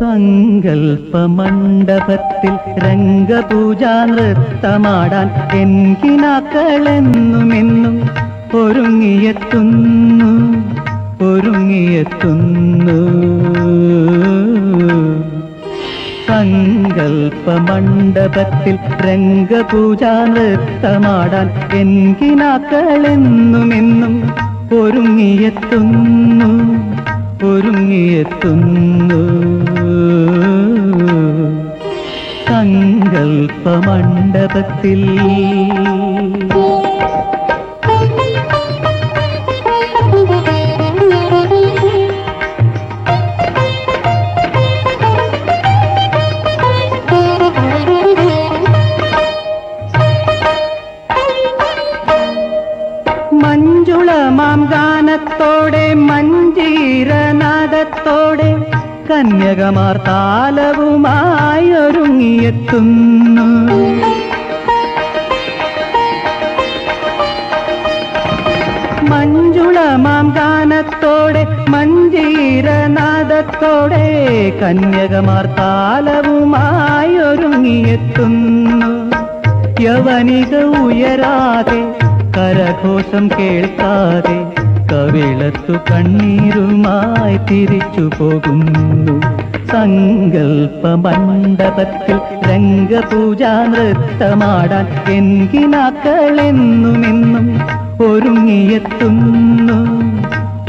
സങ്കൽപ്പമണ്ഡപത്തിൽ രംഗപൂജാ നൃത്തമാടാൻ എൻകിനാക്കളെന്നുമെന്നും ഒരുങ്ങിയെത്തുന്നു ഒരുങ്ങിയെത്തുന്നു. സങ്കൽപ്പമണ്ഡപത്തിൽ രംഗപൂജാ നൃത്തമാടാൻ എൻകിനാക്കളെന്നുമെന്നും ഒരുങ്ങിയെത്തുന്നു. ഒരുങ്ങിയെത്തുന്നു മഞ്ജുള മഞ്ജുളമാം ഗാനത്തോടെ മഞ്ജീരനാദത്തോടെ കന്യകമാർ താലവുമായി ഒരുങ്ങിയെത്തുന്നു മഞ്ജുളമാം ഗാനത്തോടെ മഞ്ജീരനാദത്തോടെ കന്യകമാർ താലവുമായി ഒരുങ്ങിയെത്തുന്നു യവനിക ഉയരാതെ കരഘോഷം കേൾക്കാതെ കവിളത്തു കണ്ണീരുമായി തിരിച്ചു പോകുന്നു. സങ്കൽപ്പ മണ്ഡപത്തിൽ രംഗപൂജാ നൃത്തമാടാൻ എൻകിനാക്കളെന്നുമെന്നും ഒരുങ്ങിയെത്തുന്നു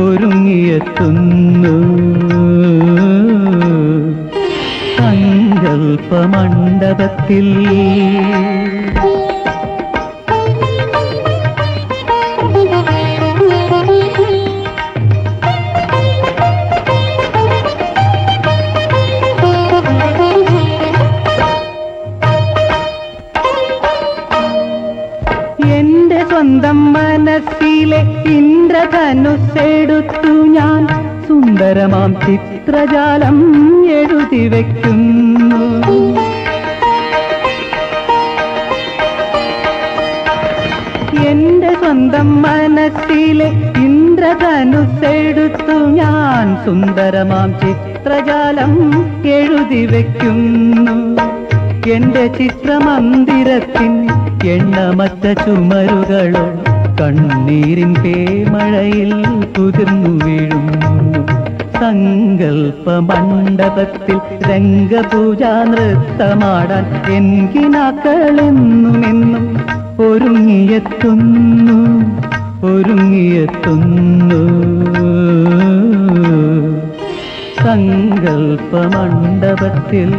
ഒരുങ്ങിയെത്തുന്നു. സങ്കൽപ്പമണ്ഡപത്തിൽ എന്റെ മനസ്സിലെ ഇന്ദ്രധനുസ്സെടുത്തു ഞാൻ സുന്ദരമാം ചിത്രജാലം എഴുതി വയ്ക്കുന്നു എന്റെ സ്വന്തം മനസ്സിലെ ഇന്ദ്രധനുസ്സെടുത്തു ഞാൻ സുന്ദരമാം ചിത്രജാലം എഴുതി വയ്ക്കുന്നു എന്റെ ചിത്രമന്ദിരത്തിൻ എണ്ണമറ്റ ചുമരുകളോ കണ്ണീരിൻ പേമഴയിൽ കുതിർന്നു വീഴുന്നു സങ്കൽപ്പമണ്ഡപത്തിൽ രംഗപൂജാ നൃത്തമാടാൻ എൻകിനാക്കളെന്നുമെന്നും ഒരുങ്ങിയെത്തുന്നു ഒരുങ്ങിയെത്തുന്നു. സങ്കൽപ്പമണ്ഡപത്തിൽ